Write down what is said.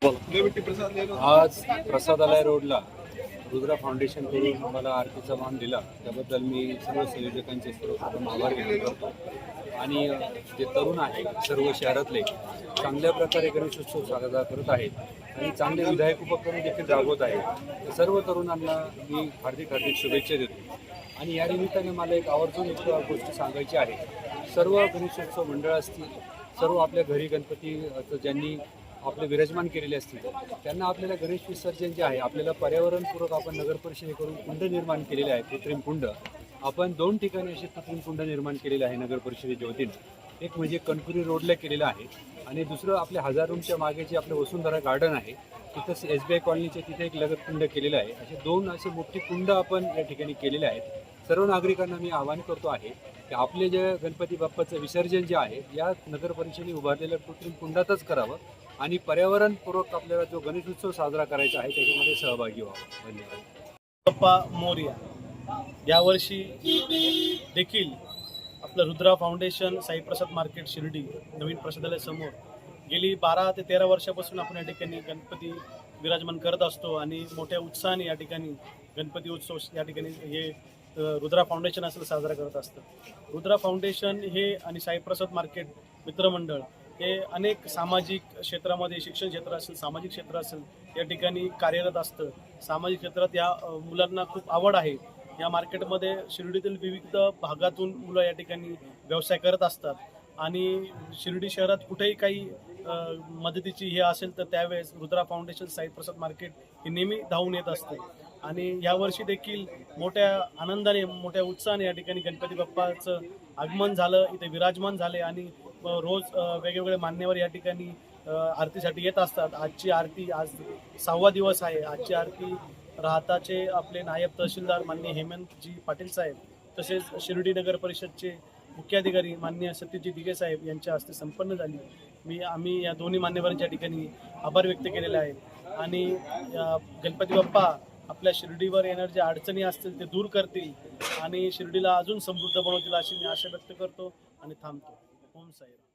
आज प्रसादालय रोडला रुद्रा फाउंडेशन करून मला आरतीचा मान दिला. त्याबद्दल मी सर्व संयोजकांचे सर्वप्रथम आभार व्यक्त करतो. आणि जे तरुण आहे सर्व शहरातले चांगल्या प्रकारे गणेशोत्सव साजरा करत आहेत आणि चांगले विधायक उपक्रम देखील राबवत आहेत. तर सर्व तरुणांना मी हार्दिक हार्दिक शुभेच्छा देतो. आणि या निमित्ताने मला एक आवर्जून एक गोष्ट सांगायची आहे. सर्व गणेशोत्सव मंडळ असतील सर्व आपल्या घरी गणपतीचं ज्यांनी आपले विराजमान केलेले असतील त्यांना आपल्याला गणेश विसर्जन जे आहे आपल्याला पर्यावरणपूरक आपण नगर परिषदेकडून कुंड निर्माण केलेले आहे कृत्रिम कुंड. आपण दोन ठिकाणी असे कृत्रिम कुंड निर्माण केलेले आहे नगर परिषदेच्या वतीनं. एक म्हणजे कणपुरी रोडला केलेलं आहे आणि दुसरं आपल्या हजार रूमच्या मागे जे आपलं वसुंधरा गार्डन आहे तिथं एस बी आय कॉलनीच्या तिथे एक लगत कुंड केलेलं आहे. असे दोन असे मोठे कुंड आपण या ठिकाणी केलेले आहेत. सर्व नागरिकांना मी आवाहन करतो आहे की आपले जे गणपती बाप्पाचं विसर्जन जे आहे या नगर परिषदेने उभारलेल्या कृत्रिम कुंडातच करावं. आणि पर्यावरणपूर्वक आपल्याला जो गणेशोत्सव साजरा करायचा आहे त्याच्यामध्ये सहभागी व्हावा. धन्यवाद. पप्पा मोर्या यावर्षी देखील आपलं रुद्रा फाउंडेशन साईप्रसाद मार्केट शिर्डी नवीन प्रसादालयासमोर गेली बारा ते तेरा वर्षापासून आपण या ठिकाणी गणपती विराजमान करत असतो आणि मोठ्या उत्साहाने या ठिकाणी गणपती उत्सव या ठिकाणी हे रुद्रा फाउंडेशन असं साजरा करत असतं. रुद्रा फाउंडेशन हे आणि साईप्रसाद मार्केट मित्रमंडळ हे अनेक सामाजिक क्षेत्रामध्ये शिक्षण क्षेत्र असेल सामाजिक क्षेत्र असेल या ठिकाणी कार्यरत असतं. सामाजिक क्षेत्रात या मुलांना खूप आवड आहे. या मार्केटमध्ये शिर्डीतील विविध भागातून मुलं या ठिकाणी व्यवसाय करत असतात. आणि शिर्डी शहरात कुठेही काही मदतीची हे असेल तर त्यावेळेस रुद्रा फाउंडेशन साई प्रसाद मार्केट हे नेहमी धावून येत असते. आणि यावर्षी देखील मोठ्या आनंदाने मोठ्या उत्साहाने या ठिकाणी गणपती बाप्पाचं आगमन झालं इथे विराजमान झाले आणि रोज वेगवेगळे मान्यवर या ठिकाणी आरतीसाठी येत असतात. आजची आरती आज सहावा दिवस आहे. आजची आरती राहताचे आपले नायब तहसीलदार माननीय हेमंतजी पाटील साहेब तसेच शिर्डी नगर परिषदचे मुख्याधिकारी माननीय सत्यजी दिघे साहेब यांच्या हस्ते संपन्न झाली. मी आम्ही या दोन्ही मान्यवरांच्या ठिकाणी आभार व्यक्त केलेले आहेत आणि गणपती बाप्पा आपल्या शिर्डीवर येणार ज्या अडचणी असतील ते दूर करतील आणि शिर्डीला अजून समृद्ध बनवतील अशी मी आशा व्यक्त करतो आणि थांबतो. ಧ್ವಂಸ ಇರೋದು